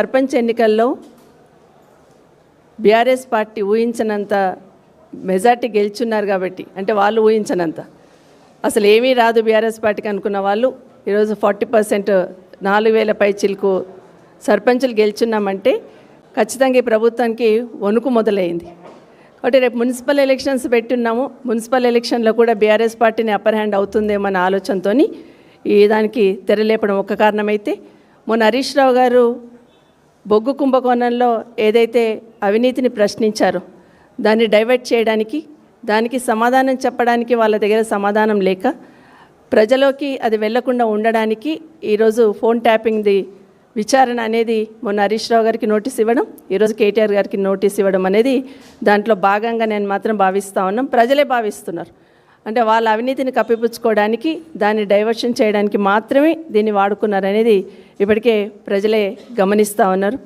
సర్పంచ్ ఎన్నికల్లో BRS party ఊహించినంత majority గెలుచున్నారు కాబట్టి అంటే వాళ్ళు ఊహించనంత. అసలు ఏమీ రాదు బీఆర్ఎస్ పార్టీకి అనుకున్న వాళ్ళు ఈరోజు ఫార్టీ పర్సెంట్ నాలుగు వేల పై చిలుకు సర్పంచులు గెలుచున్నామంటే ఖచ్చితంగా ఈ ప్రభుత్వానికి వణుకు మొదలైంది. కాబట్టి రేపు మున్సిపల్ ఎలక్షన్స్ పెట్టున్నాము మున్సిపల్ ఎలక్షన్లో కూడా బీఆర్ఎస్ పార్టీని అప్పర్ హ్యాండ్ అవుతుందేమో అనే ఆలోచనతో ఈ దానికి తెరలేపడం ఒక కారణమైతే మొన్న హరీష్ రావు గారు బొగ్గు కుంభకోణంలో ఏదైతే అవినీతిని ప్రశ్నించారో దాన్ని డైవర్ట్ చేయడానికి దానికి సమాధానం చెప్పడానికి వాళ్ళ దగ్గర సమాధానం లేక ప్రజలోకి అది వెళ్ళకుండా ఉండడానికి ఈరోజు ఫోన్ ట్యాపింగ్ది విచారణ అనేది మొన్న హరీష్ రావు గారికి నోటీస్ ఇవ్వడం ఈరోజు కేటీఆర్ గారికి నోటీస్ ఇవ్వడం అనేది దాంట్లో భాగంగా నేను మాత్రం భావిస్తా ఉన్నాం. ప్రజలే భావిస్తున్నారు. అంటే వాళ్ళ అవినీతిని కప్పిపుచ్చుకోవడానికి దాన్ని డైవర్షన్ చేయడానికి మాత్రమే దీన్ని వాడుకున్నారు అనేది ఇప్పటికే ప్రజలే గమనిస్తూ ఉన్నారు.